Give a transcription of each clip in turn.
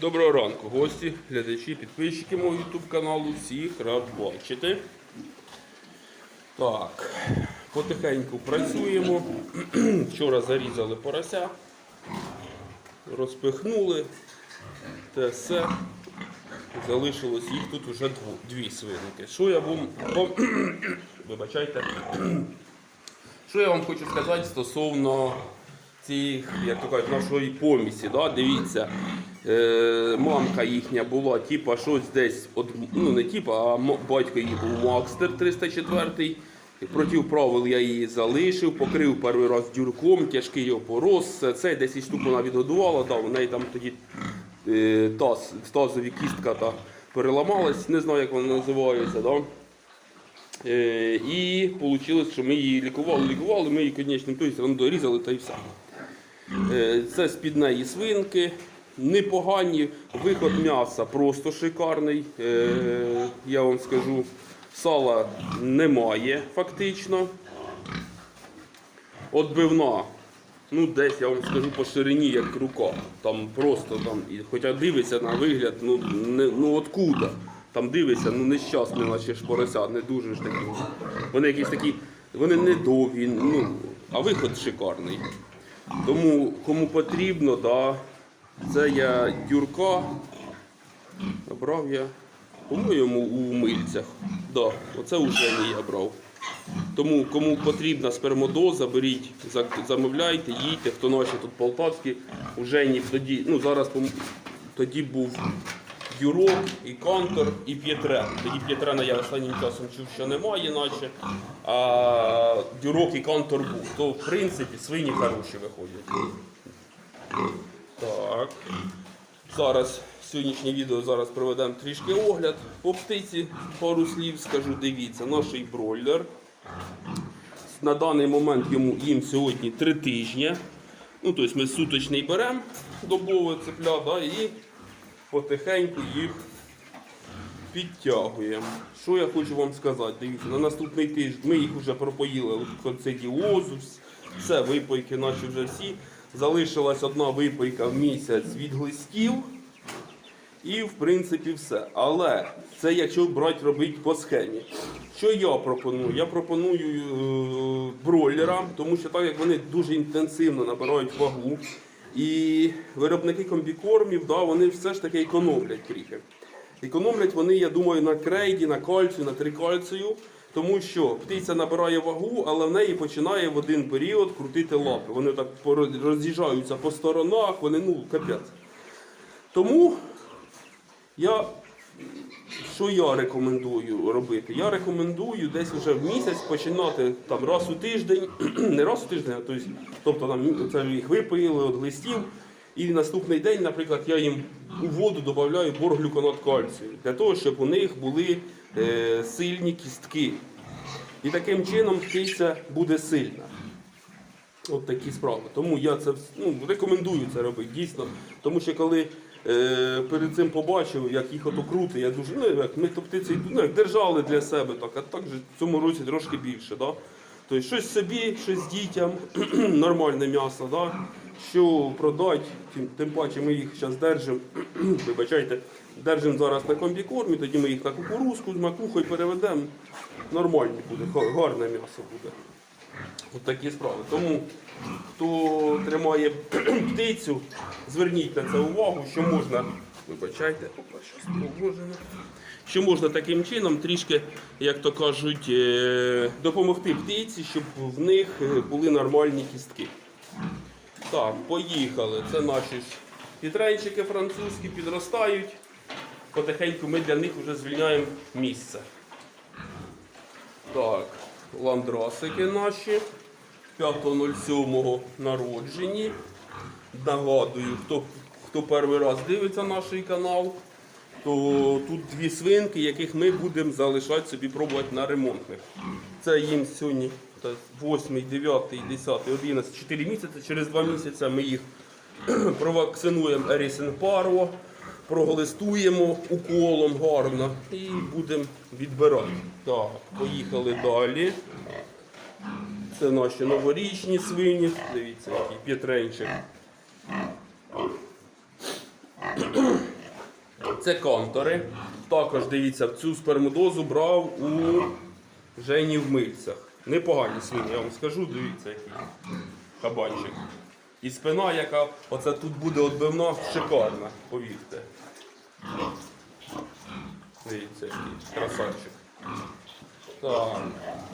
Доброго ранку, гості, глядачі, підписчики мого YouTube каналу. Всіх рад бачити. Так, потихеньку працюємо. Вчора зарізали порося, розпихнули. Те все. Залишилось їх тут вже дві свинки. Що я вам, вибачайте. Що я вам хочу сказати стосовно цих, як то кажуть, нашої помісі. Да? Дивіться, е, мамка їхня була, типа щось десь, от, ну не типа, а батько її був Макстер 304. Проти правил я її залишив, покрив перший раз дюрком, тяжкий опорос. Це- Це 10 штук вона відгодувала, да, у неї там тоді е, таз, тазові кістка та переламалась, не знаю, як вона називається. Да? Е, і вийшло, що ми її лікували, лікували, ми її, звісно, дорізали та й все. Е, Це з-під неї свинки. Непогані, виход м'яса просто шикарний. Е, Я вам скажу, сала немає фактично. Отбивна, ну десь я вам скажу по ширині, як рука. Там просто там, хоча дивиться на вигляд, ну, не, ну откуда. Там дивиться, ну нещасні наші ж поросят, не дуже ж такі. Вони якісь такі, вони не довгі, ну, а виход шикарний. Тому кому потрібно, да, це я дюрка. Набрав я, по-моєму, у мильцях. Да, оце вже не я брав. Тому кому потрібна спермодоза, беріть, замовляйте, їдьте, хто наші тут полтавські, у Жені тоді, ну зараз тоді був Дюрок, і Кантор, і П'єтрен. Тоді П'єтрена я останнім часом чув, що немає, наче. А Дюрок і Кантор був. То в принципі свині хороші виходять. Так. Зараз сьогоднішнє відео зараз проведемо трішки огляд. По птиці пару слів скажу, дивіться, наш бройлер. На даний момент йому їм сьогодні три тижні. Ну, тобто ми суточний беремо добове цепля, да, і потихеньку їх підтягуємо. Що я хочу вам сказати? Дивіться, на наступний тиждень ми їх вже пропоїли концидіозу, все, випойки наші вже всі. Залишилась одна випойка в місяць від глистів. І в принципі все. Але це якщо брати робити по схемі. Що я пропоную? Я пропоную е, бройлера, тому що так як вони дуже інтенсивно набирають вагу. І виробники комбікормів, да, вони все ж таки економлять трохи. Економлять вони, я думаю, на крейді, на кальцію, на трикальцію, тому що птиця набирає вагу, але в неї починає в один період крутити лапи. Вони так роз'їжджаються по сторонах, вони ну капець. Тому я, що я рекомендую робити? Я рекомендую десь вже в місяць починати там раз у тиждень, не раз у тиждень, а тобто, тобто там, це їх випоїли від листів. І наступний день, наприклад, я їм у воду додаю борглюконат кальцію, для того, щоб у них були е, сильні кістки. І таким чином птиця буде сильна. От такі справи. Тому я це ну, рекомендую це робити дійсно. Тому що коли перед цим побачив, як їх ото крути, я дуже, ну як ми то птиці ну, як держали для себе, так, а так же в цьому році трошки більше. Да? Тобто щось собі, щось дітям, нормальне м'ясо, да? що продати, тим, тим паче ми їх зараз держимо, вибачайте, держимо зараз на комбікормі, тоді ми їх на кукурузку з макухою переведемо. Нормальне буде, гарне м'ясо буде. От такі справи. Тому хто тримає птицю, зверніть на це увагу, що можна. Вибачайте. Що можна таким чином трішки, як то кажуть, е, допомогти птиці, щоб в них е, були нормальні кістки. Так, поїхали. Це наші ж підрейчики французькі підростають. Потихеньку ми для них вже звільняємо місце. Так, ландрасики наші 5.07 народжені. Нагадую, хто, хто перший раз дивиться наш канал, то тут дві свинки, яких ми будемо залишати собі пробувати на ремонтних. Це їм сьогодні 8, 9, 10, 11, 4 місяці. Через 2 місяці ми їх провакцинуємо Ерісен Парво, проглистуємо уколом гарно і будемо відбирати. Так, поїхали далі. Це наші новорічні свині. Дивіться, який п'ятренчик. Це контори. Також дивіться, цю спермодозу брав у Жені в мильцях. Непогані свині, я вам скажу, дивіться, який кабанчик. І спина, яка оце тут буде відбивна, шикарна, повірте. Дивіться, який красавчик. Так.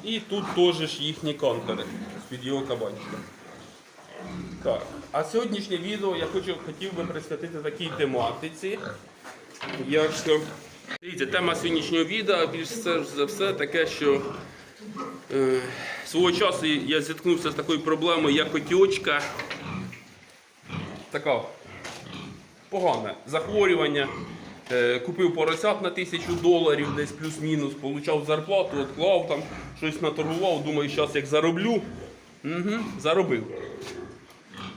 І тут теж їхні контури з-під його кабанчика. Так. А сьогоднішнє відео я хочу, хотів би присвятити такій тематиці. Як. Дивіться, тема сьогоднішнього відео більш за все таке, що е, свого часу я зіткнувся з такою проблемою, як отічка. Така погане захворювання. Е, Купив поросят на тисячу доларів, десь плюс-мінус, получав зарплату, відклав там, щось наторгував, думаю, зараз як зароблю. Угу, заробив.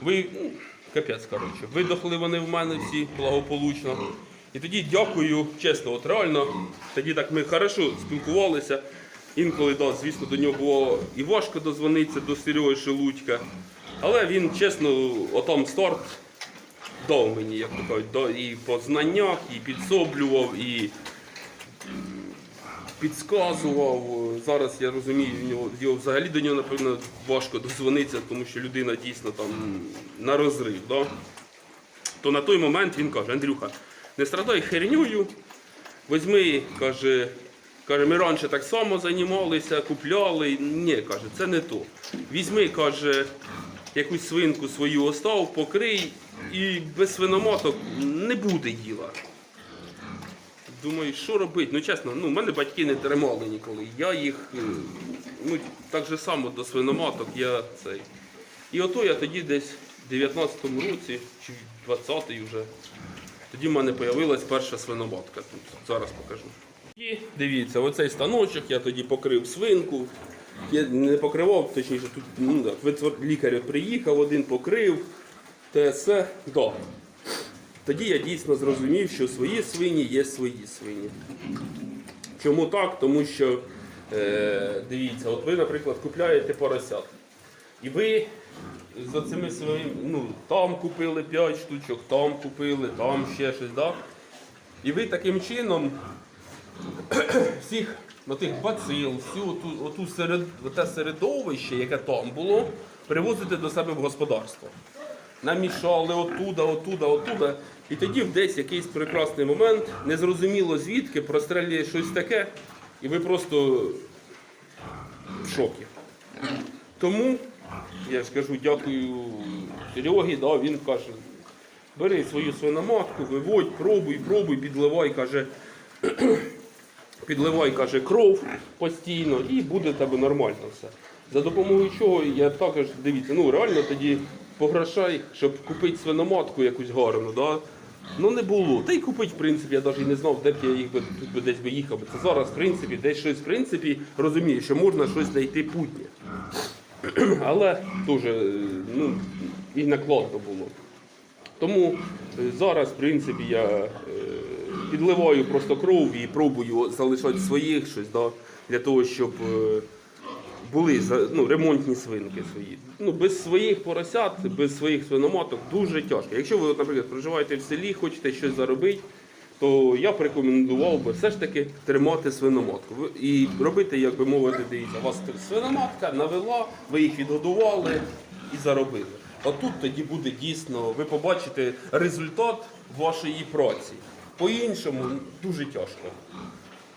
Ви, ну, капець, коротше, видохли вони в мене всі благополучно. І тоді дякую, чесно, от реально, тоді так ми хорошо спілкувалися. Інколи, да, звісно, до нього було і важко дозвонитися до Сереги Шелудька. Але він, чесно, отам старт дав мені, як то кажуть, і по знаннях, і підсоблював, і підсказував. Зараз я розумію, його взагалі до нього, напевно, важко дозвонитися, тому що людина дійсно там на розрив. Да? То на той момент він каже, Андрюха, не страдай хернюю, візьми, каже, каже, ми раніше так само займалися, купляли. Ні, каже, це не то. Візьми, каже, якусь свинку свою остав, покрий і без свиноматок не буде діла. Думаю, що робити? Ну чесно, ну, в мене батьки не тримали ніколи. Я їх, е, ну, так же само до свиноматок я цей. І ото я тоді десь в 19-му році, чи в 20-й вже, тоді в мене з'явилась перша свиноматка. Тут зараз покажу. І дивіться, оцей станочок я тоді покрив свинку. Я не покривав, точніше, тут ну, так, лікар приїхав, один покрив, те все. Да. Тоді я дійсно зрозумів, що свої свині є свої свині. Чому так? Тому що, е, дивіться, от ви, наприклад, купляєте поросят. І ви за цими своїми, ну, там купили 5 штучок, там купили, там ще щось, да? І ви таким чином всіх тих бацил, всю оту, оту серед, оте середовище, яке там було, привозите до себе в господарство. Намішали отуда, отуда, отуда. І тоді в десь якийсь прекрасний момент, незрозуміло звідки, прострелює щось таке, і ви просто в шокі. Тому я ж кажу, дякую Серегі, да, він каже, бери свою свиноматку, виводь, пробуй, пробуй, підливай, каже, підливай, каже, кров постійно і буде тебе нормально все. За допомогою чого я також дивіться, ну реально тоді по грошей, щоб купити свиноматку якусь гарну, да? ну не було. Та й купити, в принципі, я навіть не знав, де б я їх би тут би десь би їхав. Це зараз, в принципі, десь щось в принципі розумію, що можна щось знайти путнє. Але теж е, ну, і накладно було. Тому е, зараз, в принципі, я е, підливаю просто кров і пробую залишати своїх щось, да, для того, щоб були ну, ремонтні свинки свої. Ну, без своїх поросят, без своїх свиноматок дуже тяжко. Якщо ви, наприклад, проживаєте в селі, хочете щось заробити, то я б рекомендував би все ж таки тримати свиноматку. І робити, як би мовити, дивіться, у вас свиноматка навела, ви їх відгодували і заробили. А тут тоді буде дійсно, ви побачите результат вашої праці. По-іншому дуже тяжко.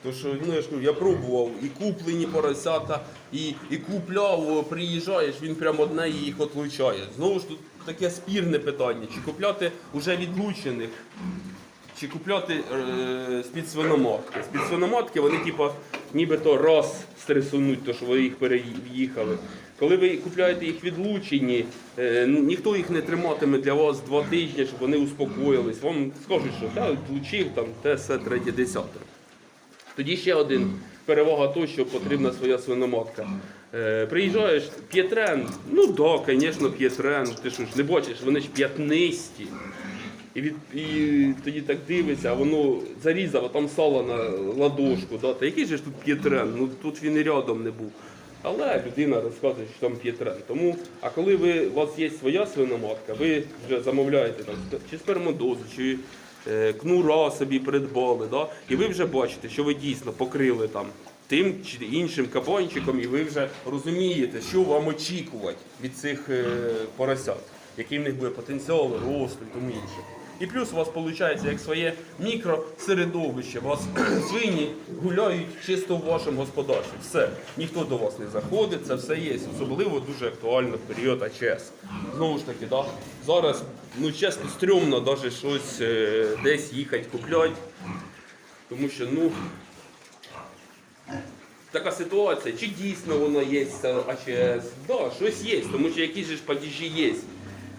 Тому що ну, я ж кажу, я пробував і куплені поросята, і, і купляв, приїжджаєш, він прямо одне їх отлучає. Знову ж тут таке спірне питання, чи купляти вже відлучених, чи купляти е, з-під свиноматки. З-під свиноматки вони типа, нібито раз стресунуть, то що ви їх переїхали. Коли ви купляєте їх відлучені, е, ну, ніхто їх не триматиме для вас два тижні, щоб вони успокоїлись. Вам скажуть, що та, відлучив там те, все, третє, десяте. Тоді ще один перевага того, що потрібна своя свиноматка. Е, приїжджаєш, п'єтрен, ну да, звісно, п'єтрен, ти що ж не бачиш, вони ж п'ятнисті. І, від, і тоді так дивиться, а воно зарізало там сало на ладошку. Да? Та який же ж тут п'єтрен? Ну тут він і рядом не був. Але людина розказує, що там п'єтрен. Тому, а коли ви, у вас є своя свиноматка, ви вже замовляєте там чи спермодозу, чи кнура собі придбали, да? і ви вже бачите, що ви дійсно покрили там тим чи іншим кабончиком, і ви вже розумієте, що вам очікувати від цих е, поросят, який в них буде потенціал росту і тому інше. І плюс у вас виходить як своє мікросередовище. У вас свині гуляють чисто в вашому господарстві. Все, ніхто до вас не заходить, це все є. Особливо дуже актуально в період АЧС. Знову ж таки, да, зараз, ну чесно, стрьомно навіть щось е, десь їхати купляти. Тому що, ну, така ситуація, чи дійсно воно є АЧС? Да, щось є, тому що якісь же ж падіжі є.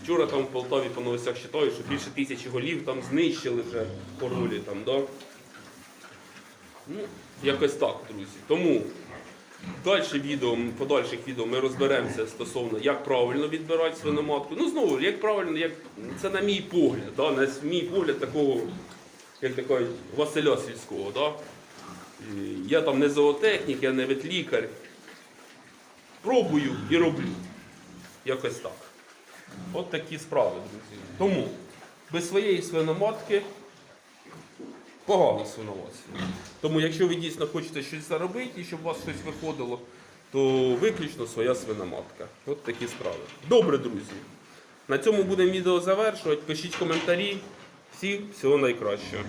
Вчора там в Полтаві по новостях читаю, що більше тисячі голів там знищили вже по ролі там, да? Ну, якось так, друзі. Тому далі відео, подальших відео ми розберемося стосовно, як правильно відбирати свиноматку. Ну, знову, як правильно, як, це на мій погляд, да? на мій погляд такого, як такого Василя сільського. Да? Я там не зоотехнік, я не ветлікар. Пробую і роблю. Якось так. От такі справи, друзі. Тому без своєї свиноматки погано свиноводство. Тому якщо ви дійсно хочете щось заробити і щоб у вас щось виходило, то виключно своя свиноматка. От такі справи. Добре, друзі. На цьому будемо відео завершувати. Пишіть коментарі. Всім всього найкращого.